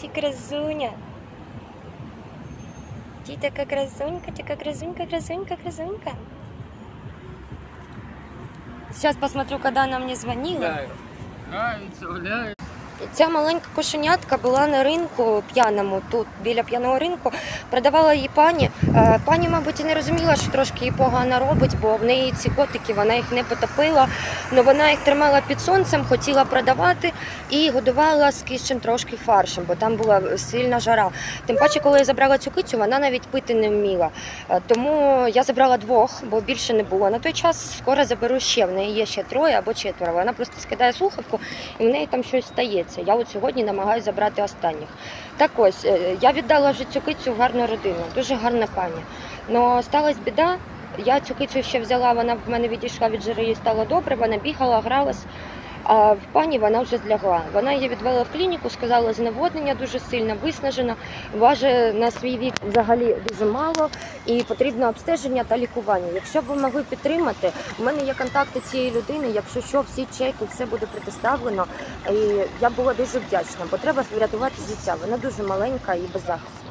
Ти красуня. Ти така красунька, така красунька, красунька, красунька. Сейчас посмотрю, когда она мне звонила. Грається, гуляє. Ця маленька кошенятка була на ринку п'яному, тут біля п'яного ринку. Продавала її пані. Е, Пані, мабуть, і не розуміла, що трошки їй погано робить, бо в неї ці котики, вона їх не потопила. але вона їх тримала під сонцем, хотіла продавати і годувала з кищем трошки фаршем, бо там була сильна жара. Тим паче, коли я забрала цю кицю, вона навіть пити не вміла. Е, Тому я забрала двох, бо більше не було. На той час скоро заберу ще. В неї є ще троє або четверо. Вона просто скидає слухавку і в неї там щось стається. Я от сьогодні намагаюся забрати останніх. Так ось, е, я віддала вже цю кицю в гарну родину, дуже гарна пані. Но сталася біда. Я цю кицю ще взяла, вона в мене відійшла від жири, їй стало добре, вона бігала, гралась. А в пані вона вже злягла. Вона її відвела в клініку, сказала, зневоднення дуже сильно, виснажена, важить на свій вік взагалі дуже мало і потрібно обстеження та лікування. Якщо б ви могли підтримати, у мене є контакти цієї людини. Якщо що, всі чеки, все буде предоставлено. І я була дуже вдячна, бо треба врятувати життя. Вона дуже маленька і беззахисна.